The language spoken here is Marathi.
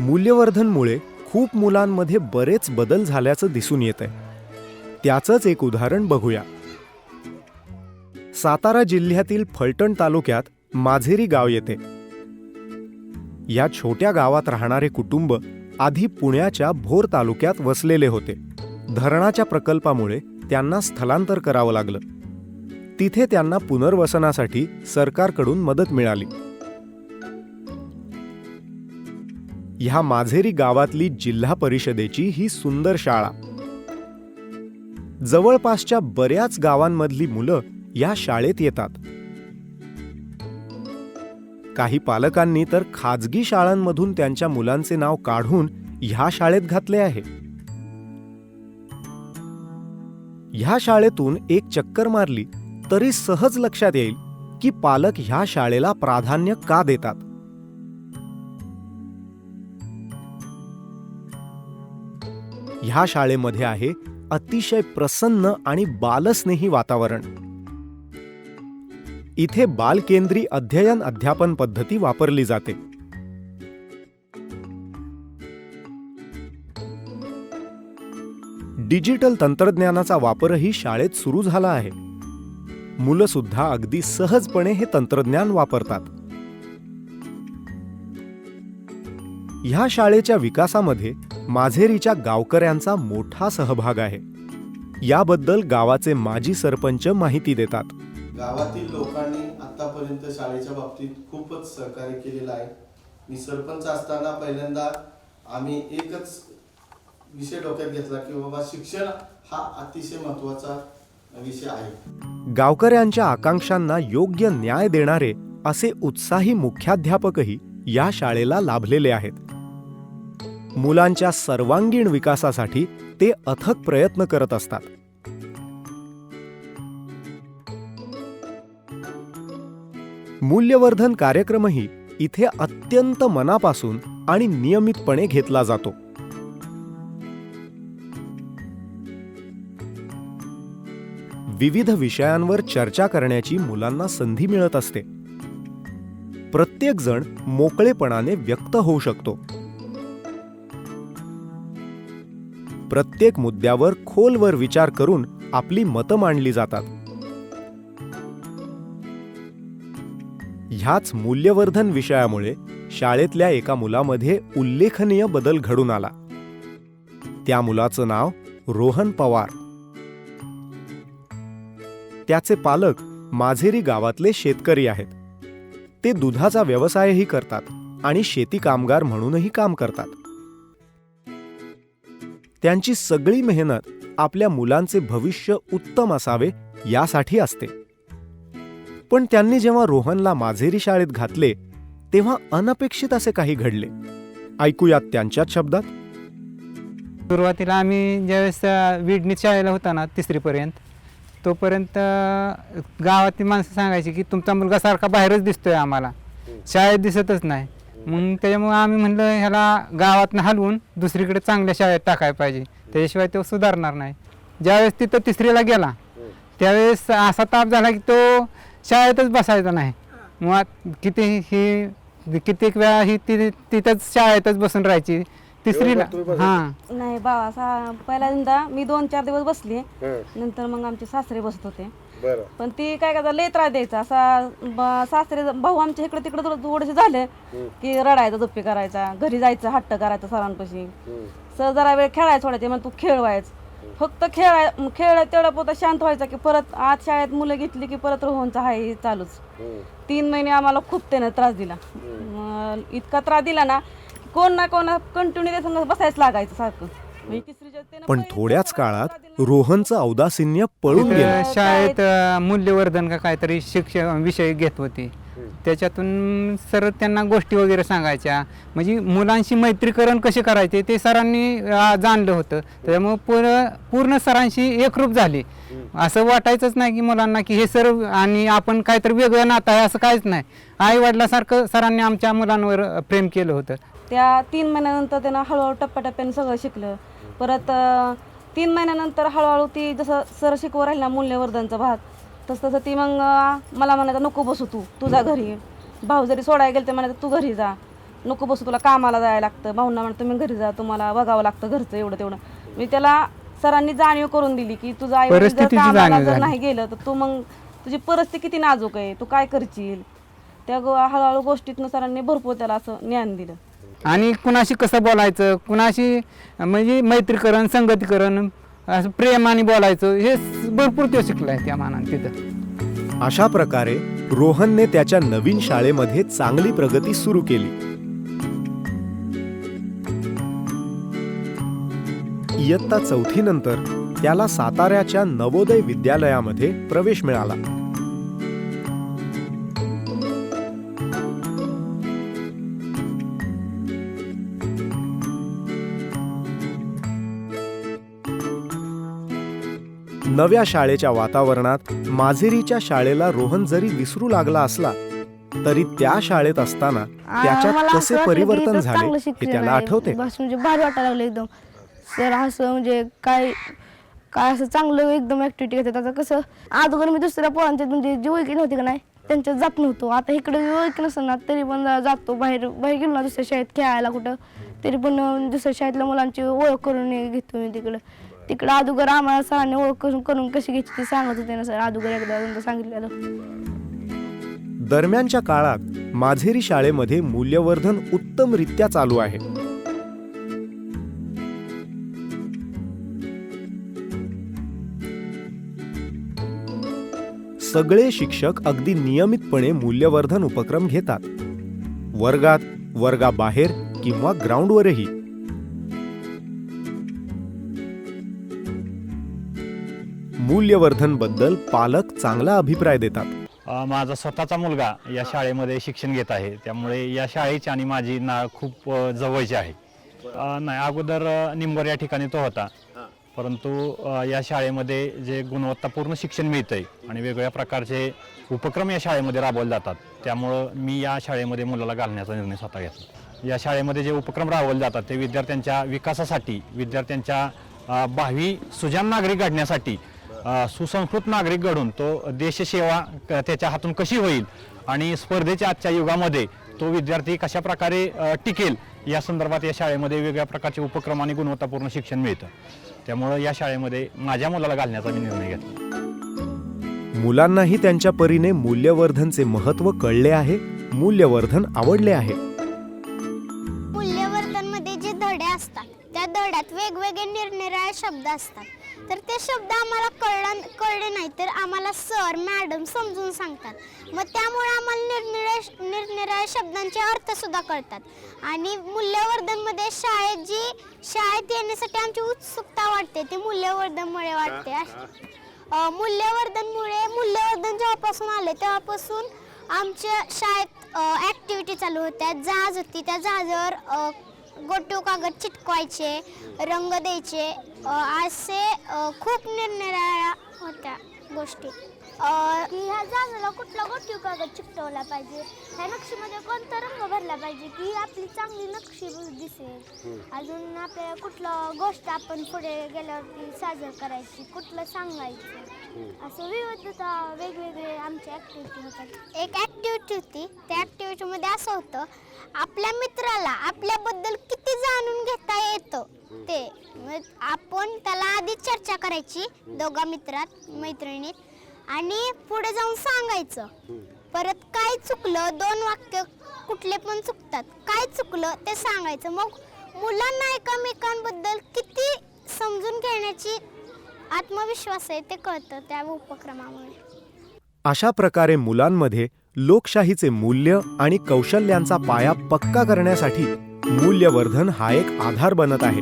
मूल्यवर्धनमुळे खूप मुलांमध्ये बरेच बदल झाल्याचं दिसून येत आहे त्याचंच एक उदाहरण बघूया. सातारा जिल्ह्यातील फलटण तालुक्यात माझेरी गाव येते. या छोट्या गावात राहणारे कुटुंब आधी पुण्याच्या भोर तालुक्यात वसलेले होते. धरणाच्या प्रकल्पामुळे त्यांना स्थलांतर करावं लागलं. तिथे त्यांना पुनर्वसनासाठी सरकारकडून मदत मिळाली. ह्या माझेरी गावातली जिल्हा परिषदेची ही सुंदर शाळा. जवळपासच्या बऱ्याच गावांमधली मुलं या शाळेत येतात. काही पालकांनी तर खाजगी शाळांमधून त्यांच्या मुलांचे नाव काढून ह्या शाळेत घातले आहे. ह्या शाळेतून एक चक्कर मारली तरी सहज लक्षात येईल की पालक ह्या शाळेला प्राधान्य का देतात? ह्या शाळेमध्ये आहे अतिशय प्रसन्न आणि बालस्नेही वातावरण. इथे बालकेंद्री अध्ययन अध्यापन पद्धती वापरली जाते. डिजिटल तंत्रज्ञानाचा वापरही शाळेत सुरू झाला आहे. मुलं सुद्धा अगदी सहजपणे हे तंत्रज्ञान वापरतात. ह्या शाळेच्या विकासामध्ये माझेरीच्या गावकऱ्यांचा मोठा सहभाग आहे. याबद्दल गावाचे माजी सरपंच माहिती देतात. गावातील लोकांनी आतापर्यंत शाळेच्या बाबतीत खूपच सहकार्य केलेलं आहे. मी सरपंच असताना पहिल्यांदा आम्ही एकच विषय डोक्यात घेतला की बाबा शिक्षण हा अतिशय महत्त्वाचा विषय आहे. गावकऱ्यांच्या आकांक्षांना योग्य न्याय देणारे असे उत्साही मुख्याध्यापकही या शाळेला लाभलेले आहेत. मुलांच्या सर्वांगीण विकासासाठी ते अथक प्रयत्न करत असतात. मूल्यवर्धन कार्यक्रमही इथे अत्यंत मनापासून आणि नियमितपणे घेतला जातो. विविध विषयांवर चर्चा करण्याची मुलांना संधी मिळत असते. प्रत्येकजण मोकळेपणाने व्यक्त होऊ शकतो. प्रत्येक मुद्द्यावर खोलवर विचार करून आपली मतं मांडली जातात. ह्याच मूल्यवर्धन विषयामुळे शाळेतल्या एका मुलामध्ये उल्लेखनीय बदल घडून आला. त्या मुलाचं नाव रोहन पवार. त्याचे पालक माझेरी गावातले शेतकरी आहेत. ते दुधाचा व्यवसायही करतात आणि शेती कामगार म्हणूनही काम करतात. त्यांची सगळी मेहनत आपल्या मुलांचे भविष्य उत्तम असावे यासाठी असते. पण त्यांनी जेव्हा रोहनला माझेरी शाळेत घातले तेव्हा अनपेक्षित असे काही घडले. ऐकूयात त्यांच्याच शब्दात. सुरुवातीला आम्ही ज्यावेळेस विडणीत शाळेला होता ना तिसरीपर्यंत तोपर्यंत गावातील माणसं सांगायची की तुमचा मुलगा सारखा बाहेरच दिसतोय आम्हाला. शाळेत दिसतच नाही. मग त्याच्यामुळे आम्ही म्हणलं ह्याला गावातनं हलवून दुसरीकडे चांगल्या शाळेत टाकायला पाहिजे. त्याच्याशिवाय तो सुधारणार नाही. ज्यावेळेस तिथं तिसरीला गेला त्यावेळेस असा ताप झाला की तो शाळेतच बसायचा नाही. मुळात किती ही कित्येक वेळा ही ती तिथंच शाळेतच बसून राहायची. तिसरीला. हां. नाही बाबा सा पहिल्यांदा मी दोन चार दिवस बसली. नंतर मग आमचे सासरे बसत होते. पण ती काय करता लय त्रास द्यायचा. असा ब- सासरे भाऊ आमच्या इकडे तिकडे थोडं थोडेसे झाले की रडायचा दुप्पी करायचा घरी जायचं हट्ट करायचं सरांपाशी. सर जरा वेळ खेळायला सोडायचे मग तू खेळ व्हायच फक्त खेळाय खेळ तेवढा पोता शांत व्हायचा की परत आज शाळेत मुलं घेतली की परत रोहनचा आहे हे चालूच. तीन महिने आम्हाला खूप त्यानं त्रास दिला. मग इतका त्रास दिला ना कोण ना कोण कंटिन्यू त्या संग बसायच लागायचं सारखं. म्हणजे तिसरीच्या त्यानं पण पहिली थोड्याच काळात. रोहनचं औदासिन्य पळून तिथं गेलं. शाळेत अ, मूल्यवर्धन का काहीतरी शिक्षण विषय घेत होते. त्याच्यातून सर त्यांना गोष्टी वगैरे सांगायच्या. म्हणजे मुलांशी मैत्रीकरण कसे करायचे ते सरांनी अ, जाणलं होतं. त्याच्यामुळे पूर्ण पूर्ण सरांशी एकरूप झाले. असं वाटायचंच नाही की मुलांना की हे सर आणि आपण काहीतरी वेगळं नातं आहे असं काहीच नाही. आई वडिलासारखं सरांनी आमच्या मुलांवर अ, प्रेम केलं होतं. त्या तीन महिन्यानंतर त्यानं हळूहळू टप्प्याटप्प्याने सगळं शिकलं. परत अं, तीन महिन्यानंतर हळूहळू ती जसं सर शिकवू राहील ना मूल्यवर्धनचा भाग तसं तसं ती मग मला म्हणायचं नको बसू तू तुझा घरी. भाऊ जरी सोडायला गेलं ते म्हणायचं तू घरी जा. नको बसू तुला कामाला जायला लागतं. भाऊंना म्हणतं तुम्ही घरी जा तुम्हाला बघावं लागतं घरचं एवढं तेवढं. मी त्याला सरांनी जाणीव करून दिली की तुझा आई जर कामाला जर. नाही गेलं तर तू मग तुझी परिस्थिती किती नाजूक आहे? तू काय करशील? त्या गो- हळूहळू गोष्टीतनं सरांनी भरपूर त्याला असं ज्ञान दिलं. आणि कुणाशी कसं बोलायचं कुणाशी म्हणजे मैत्रीकरण संगतीकरण असं प्रेमाने बोलायचं हे भरपूर तो शिकलाय त्या मानाने तिथं. अशा प्रकारे रोहनने त्याच्या नवीन शाळेमध्ये चांगली प्रगती सुरू केली. इयत्ता चौथी नंतर त्याला साताऱ्याच्या नवोदय विद्यालयामध्ये प्रवेश मिळाला. नव्या शाळेच्या वातावरणात माझेरीच्या शाळेला रोहन जरी विसरू लागला असला तरी त्या शाळेत असताना त्याच्यात कसे परिवर्तन झाले हे त्याला. आठवते बस म्हणजे भारी वाटायला लागलं एकदम. सर असं म्हणजे काय काय असं चांगलं एकदम ऍक्टिव्हिटी घेतात. आता कसं अगोदर मी दुसऱ्या पोरांच्यात म्हणजे जी ओळखी नव्हती का नाही त्यांच्यात जात नव्हतो. आता इकडे ओळखी नसतं ना तरी पण जातो. बाहेर बाहेर गेलो ना दुसऱ्या शाळेत खेळायला कुठं तरी पण दुसऱ्या शाळेतल्या मुलांची ओळख करून घेतो मी तिकडं. तिकडं अगोदर आम्हाला सरांनी ओळख करून करून कशी घ्यायची ती सांगत होते ना सर. अगोदर एकदा दोनदा सांगितलेलं. दरम्यानच्या काळात माझेरी शाळेमध्ये मूल्यवर्धन उत्तमरित्या चालू आहे. सगळे शिक्षक अगदी नियमितपणे मूल्यवर्धन उपक्रम घेतात. वर्गात वर्गाबाहेर किंवा ग्राउंडवरही मूल्यवर्धनबद्दल पालक चांगला अभिप्राय देतात. अ, माझा स्वतःचा मुलगा या शाळेमध्ये शिक्षण घेत आहे. त्यामुळे या शाळेची आणि माझी ना खूप अ, जवळची आहे. अ, नाही अगोदर अ, निंबर या ठिकाणी तो होता. परंतु अ, या शाळेमध्ये जे गुणवत्तापूर्ण शिक्षण मिळतं आहे आणि वेगवेगळ्या प्रकारचे उपक्रम या शाळेमध्ये राबवले जातात त्यामुळं मी या शाळेमध्ये मुलाला घालण्याचा निर्णय स्वतः घेतला. या शाळेमध्ये जे उपक्रम राबवले जातात ते विद्यार्थ्यांच्या विकासासाठी विद्यार्थ्यांच्या अ, भावी सुजाण नागरिक घडण्यासाठी सुसंस्कृत नागरिक घडून तो देशसेवा त्याच्या हातून कशी होईल आणि स्पर्धेच्या आजच्या युगामध्ये तो विद्यार्थी कशा प्रकारे टिकेल या संदर्भात या शाळेमध्ये वेगळ्या प्रकारचे उपक्रम आणि गुणवत्तापूर्ण शिक्षण मिळतं. त्यामुळं या शाळेमध्ये माझ्या मुलाला घालण्याचा मी निर्णय घेतला. मुलांनाही त्यांच्या परीने मूल्यवर्धनचे महत्त्व कळले आहे मूल्यवर्धन आवडले आहे. शब्द असतात. तर ते शब्द आम्हाला कळलं कळले नाही तर आम्हाला सर मॅडम समजून सांगतात. मग त्यामुळे आम्हाला निरनिराळे निरनिराळे शब्दांचे अर्थ सुद्धा कळतात. आणि मूल्यवर्धनमध्ये शाळेत जी शाळेत येण्यासाठी आमची उत्सुकता वाटते ती मूल्यवर्धनमुळे वाटते मूल्यवर्धनमुळे मूल्यवर्धन जेव्हापासून आले तेव्हापासून आमच्या शाळेत ॲक्टिव्हिटी चालू होत्या. जहाज होती त्या जहाजावर गोटू कागद चिटकवायचे रंग द्यायचे असे खूप निरनिराळ्या होत्या गोष्टी. की ह्या जहाजाला कुठला गोटू कागद चिकटवला पाहिजे? ह्या नक्षीमध्ये कोणता रंग भरला पाहिजे की आपली चांगली नक्षी दिसेल? अजून आपल्याला कुठलं गोष्ट आपण पुढे गेल्यावरती साजर करायची कुठलं सांगायचं? असं विविधता वेगवेगळे आमच्या ॲक्टिव्हिटी होतात. एक ॲक्टिव्हिटी होती. त्या ॲक्टिव्हिटीमध्ये असं होतं आपल्या मित्राला आपल्याबद्दल किती जाणून घेता येतं ते. मग आपण त्याला आधी चर्चा करायची दोघा मित्रात मैत्रिणीत. आणि पुढे जाऊन सांगायचं परत काय चुकलं दोन वाक्य कुठले पण चुकतात काय चुकलं ते सांगायचं. मग मुलांना एकमेकांबद्दल किती समजून घेण्याची आत्मविश्वास आहे ते कळतं त्या उपक्रमामुळे. अशा प्रकारे मुलांमध्ये लोकशाहीचे मूल्य आणि कौशल्यांचा पाया पक्का करण्यासाठी मूल्यवर्धन हा एक आधार बनत आहे.